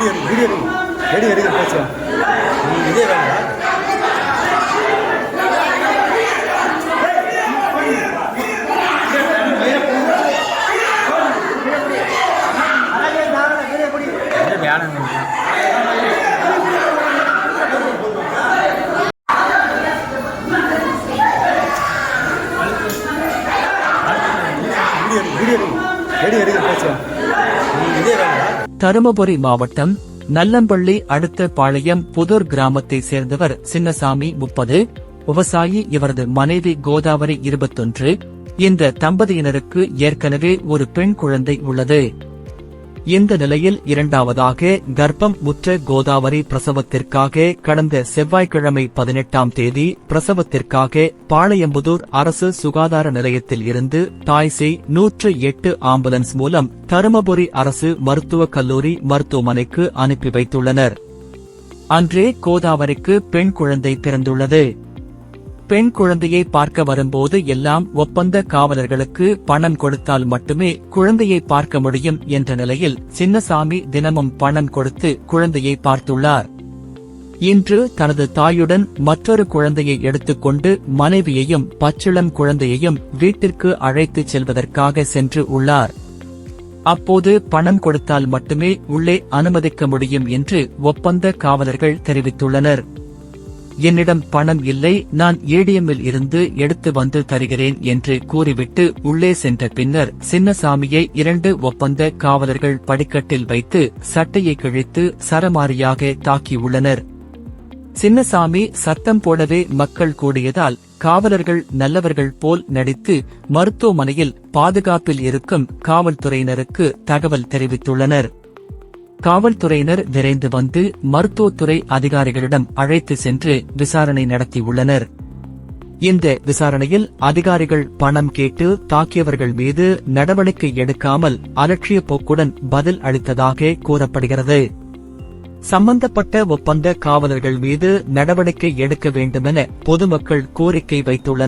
Video ready ready பேசுவோம் இதே வேணா வீடியோ வீடியோ வீடியோ ரெடி பேசுவோம் இதே வேணா தருமபுரி மாவட்டம் நல்லம்பள்ளி அடுத்த பாளையம் புதூர் கிராமத்தை சேர்ந்தவர் சின்னசாமி முப்பது விவசாயி இவரது மனைவி கோதாவரி இருபத்தொன்று. இந்த தம்பதியினருக்கு ஏற்கனவே ஒரு பெண் குழந்தை உள்ளது. இந்த நிலையில் இரண்டாவதாக கர்ப்பம் முற்ற கோதாவரி பிரசவத்திற்காக கடந்த செவ்வாய்க்கிழமை பதினெட்டாம் தேதி பிரசவத்திற்காக பாளையம்புதூர் அரசு சுகாதார நிலையத்தில் இருந்து தாய்சி நூற்று எட்டு ஆம்புலன்ஸ் மூலம் தருமபுரி அரசு மருத்துவக் கல்லூரி மருத்துவமனைக்கு அனுப்பி வைத்துள்ளனர். அன்றே கோதாவரிக்கு பெண் குழந்தை பிறந்துள்ளது. பெண் குழந்தையை பார்க்க வரும்போது எல்லாம் ஒப்பந்த காவலர்களுக்கு பணம் கொடுத்தால் மட்டுமே குழந்தையை பார்க்க முடியும் என்ற நிலையில் சின்னசாமி தினமும் பணம் கொடுத்து குழந்தையை பார்த்துள்ளார். இன்று தனது தாயுடன் மற்றொரு குழந்தையை எடுத்துக்கொண்டு மனைவியையும் பச்சிளம் குழந்தையையும் வீட்டிற்கு அழைத்துச் செல்வதற்காக சென்று உள்ளார். அப்போது பணம் கொடுத்தால் மட்டுமே உள்ளே அனுமதிக்க முடியும் என்று ஒப்பந்த காவலர்கள் தெரிவித்துள்ளனர். என்னிடம் பணம் இல்லை நான் ஏடிஎம்மில் இருந்து எடுத்து வந்து தருகிறேன் என்று கூறிவிட்டு உள்ளே சென்ற பின்னர் சின்னசாமியை இரண்டு ஒப்பந்த காவலர்கள் படிக்கட்டில் வைத்து சட்டையை கிழித்து சரமாரியாக தாக்கியுள்ளனர் சின்னசாமி சத்தம் போடவே மக்கள் கூடியதால் காவலர்கள் நல்லவர்கள் போல் நடித்து மருத்துவமனையில் பாதுகாப்பில் இருக்கும் காவல்துறையினருக்கு தகவல் தெரிவித்துள்ளனர். காவல்துறையினர் விரைந்து வந்து மருத்துவத்துறை அதிகாரிகளிடம் அழைத்து சென்று விசாரணை நடத்தியுள்ளனர். இந்த விசாரணையில் அதிகாரிகள் பணம் கேட்டு தாக்கியவர்கள் மீது நடவடிக்கை எடுக்காமல் அலட்சிய போக்குடன் பதில் அளித்ததாக கூறப்படுகிறது. சம்பந்தப்பட்ட ஒப்பந்த காவலர்கள் மீது நடவடிக்கை எடுக்க வேண்டுமென பொதுமக்கள் கோரிக்கை வைத்துள்ளனர்.